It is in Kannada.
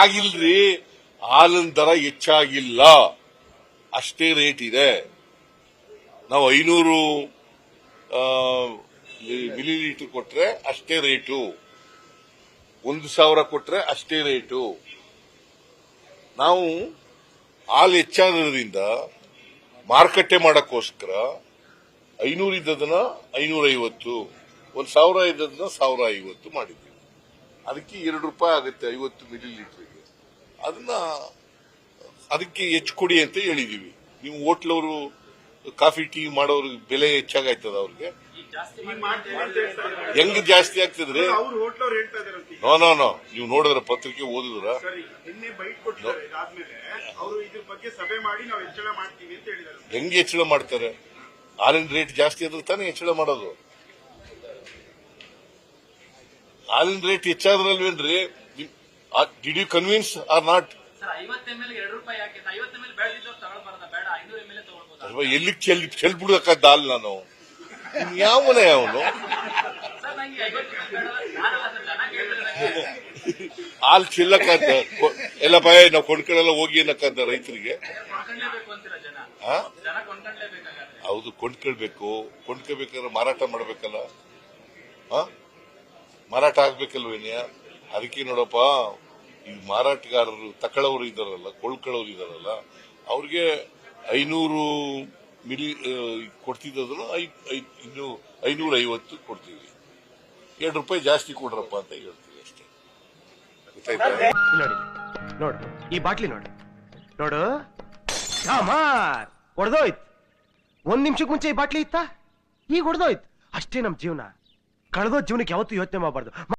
ಆಗಿಲ್ರಿ, ಹಾಲಿನ ದರ ಹೆಚ್ಚಾಗಿಲ್ಲ. ಅಷ್ಟೇ ರೇಟ್ ಇದೆ. ನಾವು ಐನೂರು ಮಿಲಿ ಲೀಟರ್ ಕೊಟ್ರೆ ಅಷ್ಟೇ ರೇಟು. ಒಂದು ಸಾವಿರ ಕೊಟ್ರೆ ಅಷ್ಟೇ ರೇಟು. ನಾವು ಹಾಲು ಹೆಚ್ಚಾಗಿರೋದ್ರಿಂದ ಮಾರುಕಟ್ಟೆ ಮಾಡೋಕ್ಕೋಸ್ಕರ ಐನೂರು ಇದ್ದದನ್ನ ಐನೂರ ಐವತ್ತು ಒಂದು ಸಾವಿರ ಇದ್ದದನ್ನ ಸಾವಿರ ಐವತ್ತು ಮಾಡಿದ್ವಿ ಅದಕ್ಕೆ ಎರಡು ರೂಪಾಯಿ ಆಗುತ್ತೆ ಐವತ್ತು ಮಿಲಿ ಲೀಟ್ರಿಗೆ ಅದನ್ನ ಅದಕ್ಕೆ ಹೆಚ್ಚು ಕೊಡಿ ಅಂತ ಹೇಳಿದೀವಿ. ನೀವು ಹೋಟ್ಲವರು ಕಾಫಿ ಟೀ ಮಾಡೋರು ಬೆಲೆ ಹೆಚ್ಚಾಗಾಯ್ತದ ಅವ್ರಿಗೆ? ಹೆಂಗ್ ಜಾಸ್ತಿ ಆಗ್ತದ್ರಿ? No no no. ನೀವು ನೋಡಿದ್ರ ಪತ್ರಿಕೆ ಓದಿದ್ರ? ಹೆಂಗ್ ಹೆಚ್ಚಳ ಮಾಡ್ತಾರೆ? ಹಾಲಿನ ರೇಟ್ ಜಾಸ್ತಿ ಆದ್ರೆ ತಾನೇ ಹೆಚ್ಚಳ ಮಾಡೋದು? ಹಾಲಿನ rate ಹೆಚ್ಚಾದ್ರಲ್ವೇನ್ರಿ did you convince or not sir ಐವತ್ತು ಎಂ ಎಲ್ ಎರಡು ರೂಪಾಯಿ ಯಾಕೆ ಐವತ್ತು ಎಂ ಎಲ್ ಬೇಡದಿದ್ದವ್ರು ತಗೊಳ್ಬಾರ್ದ? ಬೇಡ ಐನೂರು ಎಂ ಎಲ್ ತಗೊಳ್ಬೋದಾ ಎಲ್ಲಿ ಚೆಲ್ ಚೆಲ್ಬಿಡ್ಬೇಕದ್ದ ಹಾಲು ನಾನು? ಮನೆ ಅವನು? ಹಾಲು ಚೆಲ್ಲಕ್ಕಂತ ಎಲ್ಲ ಭಯ ನಾವು ಕೊಂಡ್ಕೊಳ್ಳೆಲ್ಲ ಹೋಗಿ ಏನಕ್ಕಂತ ರೈತರಿಗೆ. ಹೌದು ಕೊಂಡ್ಕೊಳ್ಬೇಕು. ಕೊಂಡ್ಕೊಳ್ಬೇಕಾದ್ರೆ ಮಾರಾಟ ಮಾಡ್ಬೇಕಲ್ಲ? ಮಾರಾಟ ಆಗ್ಬೇಕಲ್ವೇನ್ಯ ಅದಕ್ಕೆ ನೋಡಪ್ಪ, ಈ ಮಾರಾಟಗಾರರು ತಕೊಳ್ಳೋರು ಇದಾರಲ್ಲ ಕೊಳ್ಕೊಳ್ಳೋರು ಇದಾರಲ್ಲ ಅವ್ರಿಗೆ ಐನೂರು ಮಿಲಿ ಕೊಡ್ತಿದ್ರು ಇನ್ನು ಐನೂರ ಐವತ್ತು ಕೊಡ್ತೀವಿ. ಎರಡು ರೂಪಾಯಿ ಜಾಸ್ತಿ ಕೊಡ್ರಪ್ಪ ಅಂತ ಹೇಳ್ತೀವಿ ಅಷ್ಟೇ. ನೋಡಿ, ನೋಡು, ಈ ಬಾಟ್ಲಿ ನೋಡಿ. ನೋಡು ಹೊಡೆದೋಯ್ತು ಒಂದ್ ನಿಮಿಷಕ್ಕೆ ಮುಂಚೆ ಈ ಬಾಟ್ಲಿ ಇತ್ತ? ಈಗ ಹೊಡೆದೋಯ್ತು ಅಷ್ಟೇ ನಮ್ ಜೀವನ. ಕಳೆದೋ ಜೀವನಕ್ಕೆ ಯಾವತ್ತೂ ಯೋಚನೆ ಮಾಡಬಾರ್ದು.